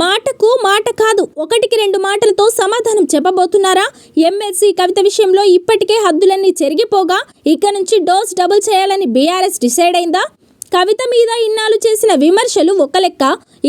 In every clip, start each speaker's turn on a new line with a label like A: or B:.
A: మాటకు మాట కాదు. ఒకటికి రెండు మాటలతో సమాధానం చెప్పబోతున్నారా? ఎమ్మెల్సీ కవిత విషయంలో ఇప్పటికే హద్దులన్నీ చెరిగిపోగా ఇక నుంచి డోస్ డబుల్ చేయాలని బీఆర్ఎస్ డిసైడ్ అయిందా? కవిత మీద ఇన్నాళ్ళు చేసిన విమర్శలు ఒక లెక్క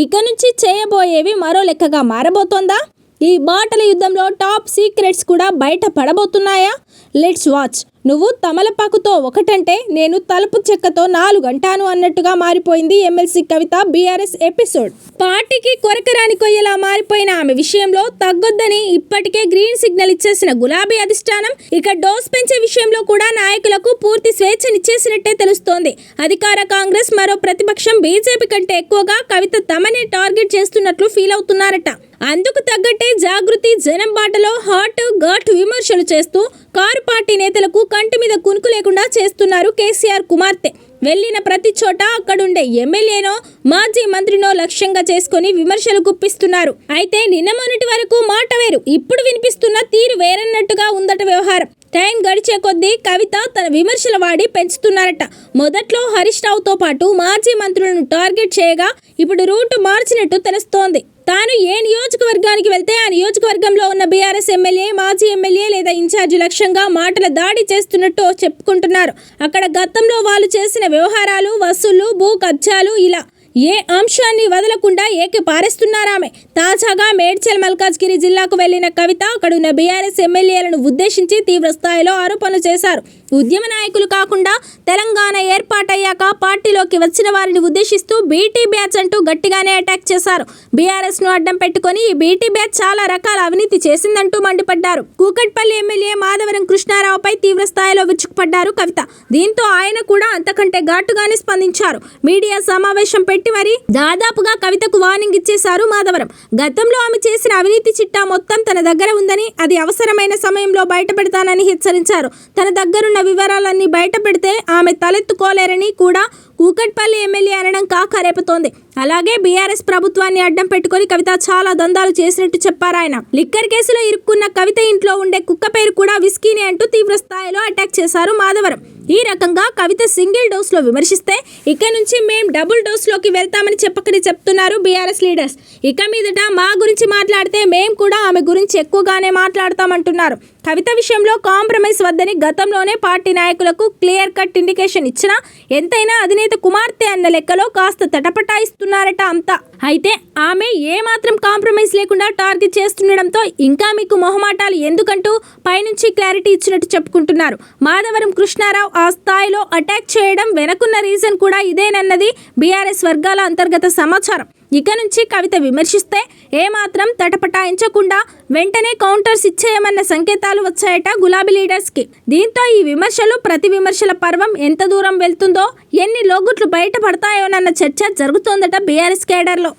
A: ఇక నుంచి చేయబోయేవి మరో లెక్కగా మారబోతోందా? ఈ బాటల యుద్ధంలో టాప్ సీక్రెట్స్ కూడా బయట పడబోతున్నాయా? Let's watch. నువ్వు తమలపాకుతో ఒకటంటే నేను తలుపు చెక్కతో నాలుగు అంటాను అన్నట్టుగా మారిపోయింది ఎమ్మెల్సీ కవిత బీఆర్ఎస్ ఎపిసోడ్. పార్టీకి కొరకరాని కొయ్యలా మారిపోయిన ఆమె విషయంలో తగ్గొద్దని ఇప్పటికే గ్రీన్ సిగ్నల్ ఇచ్చేసిన గులాబీ అధిష్టానం ఇక డోస్ పెంచే విషయంలో కూడా నాయకులకు పూర్తి స్వేచ్ఛనిచ్చేసినట్టే తెలుస్తోంది. అధికార కాంగ్రెస్ మరో ప్రతిపక్షం బీజేపీ కంటే ఎక్కువగా కవిత తమనే టార్గెట్ చేస్తున్నట్లు ఫీల్ అవుతున్నారట. అందుకు తగ్గట్టే జాగృతి జనం బాటలో హాట్ ఘాట్ విమర్శలు చేస్తూ కారు పార్టీ నేతలకు కంటి మీద కునుకు లేకుండా చేస్తున్నారు కేసీఆర్ కుమార్తె. వెళ్ళిన ప్రతి చోట అక్కడుండే ఎమ్మెల్యేనో మాజీ మంత్రినో లక్ష్యంగా చేసుకుని విమర్శలు గుప్పిస్తున్నారు. అయితే నిన్న మొన్నటి వరకు మాట వేరు. ఇప్పుడు వినిపిస్తున్న తీరు వేరన్నట్టుగా ఉందట వ్యవహారం. టైం గడిచే కొద్దీ కవిత తన విమర్శల వాడి పెంచుతున్నారట. మొదట్లో హరీష్ రావుతో పాటు మాజీ మంత్రులను టార్గెట్ చేయగా ఇప్పుడు రూటు మార్చినట్టు తెలుస్తోంది. తాను ఏ నియోజకవర్గానికి వెళ్తే ఆ నియోజకవర్గంలో ఉన్న బీఆర్ఎస్ ఎమ్మెల్యే మాజీ ఎమ్మెల్యే లేదా ఇన్ఛార్జి లక్ష్యంగా మాటల దాడి చేస్తున్నట్టు చెప్పుకుంటున్నారు. అక్కడ గతంలో వాళ్ళు చేసిన వ్యవహారాలు వసూళ్ళు భూ కబ్జాలు ఇలా ఏ అంశాన్ని వదలకుండా ఏకి పారేస్తున్నారామె? తాజాగా మేడ్చల్ మల్కాజ్గిరి జిల్లాకు వెళ్ళిన కవిత అక్కడున్న బీఆర్ఎస్ ఎమ్మెల్యేలను ఉద్దేశించి తీవ్ర స్థాయిలో ఆరోపణలు చేశారు. ఉద్యమ నాయకులు కాకుండా తెలంగాణ ఏర్పాటయ్యాక పార్టీలోకి వచ్చిన వారిని ఉద్దేశిస్తూ బీటీ బ్యాచ్ అంటూ గట్టిగానే అటాక్ చేశారు. బీఆర్ఎస్ను అడ్డం పెట్టుకొని ఈ బీటీ బ్యాచ్ చాలా రకాల అవినీతి చేసిందంటూ మండిపడ్డారు. కూకట్పల్లి ఎమ్మెల్యే మాధవరం కృష్ణారావుపై తీవ్ర స్థాయిలో విరుచుకుపడ్డారు కవిత. దీంతో ఆయన కూడా అంతకంటే ఘాటుగానే స్పందించారు. మీడియా సమావేశం పెట్టి మరి? దాదాపుగా కవితకు వార్నింగ్ ఇచ్చేశారు మాధవరం. గతంలో ఆమె చేసిన అవినీతి చిట్టా మొత్తం తన దగ్గర ఉందని అది అవసరమైన సమయంలో బయటపెడతానని హెచ్చరించారు. తన దగ్గరున్న వివరాలన్నీ బయట పెడితే ఆమె తలెత్తుకోలేరని కూడా కూకట్పల్లి ఎమ్మెల్యే అనడం కాక రేపుతోంది. అలాగే బీఆర్ఎస్ ప్రభుత్వాన్ని అడ్డం పెట్టుకొని కవిత చాలా దందాలు చేసినట్టు చెప్పారు ఆయన. లిక్కర్ కేసులో ఇరుక్కున్న కవిత ఇంట్లో ఉండే కుక్క పేరు కూడా విస్కీని అంటూ తీవ్ర స్థాయిలో అటాక్ చేశారు మాధవరం. ఈ రకంగా కవిత సింగిల్ డోస్లో విమర్శిస్తే ఇక నుంచి మేం డబుల్ డోస్లోకి వెళ్తామని చెప్పకని చెప్తున్నారు బీఆర్ఎస్ లీడర్స్ ఇక మీదట మా గురించి మాట్లాడితే మేం కూడా ఆమె గురించి ఎక్కువగానే మాట్లాడతామంటున్నారు. కవిత విషయంలో కాంప్రమైజ్ వద్దని గతంలోనే పార్టీ నాయకులకు క్లియర్ కట్ ఇండికేషన్ ఇచ్చినా ఎంతైనా అధినేత కుమార్తె అన్న లెక్కలో కాస్త తటపటాయిస్తున్నారట అంతా. అయితే ఆమె ఏమాత్రం కాంప్రమైజ్ లేకుండా టార్గెట్ చేస్తుండడంతో ఇంకా మీకు మొహమాటాలు ఎందుకంటూ పైనుంచి క్లారిటీ ఇచ్చినట్టు చెప్పుకుంటున్నారు. మాధవరం కృష్ణారావు ఆ స్థాయిలో అటాక్ చేయడం వెనకున్న రీజన్ కూడా ఇదేనన్నది బీఆర్ఎస్ వర్గాల అంతర్గత సమాచారం. ఇక నుంచి కవిత విమర్శిస్తే ఏమాత్రం తటపటాయించకుండా వెంటనే కౌంటర్స్ ఇచ్చేయమన్న సంకేతాలు వచ్చాయట గులాబీ లీడర్స్కి. దీంతో ఈ విమర్శలు ప్రతి విమర్శల పర్వం ఎంత దూరం వెళ్తుందో ఎన్ని లోగుట్లు బయటపడతాయోనన్న చర్చ జరుగుతోందట బీఆర్ఎస్ కేడర్లో.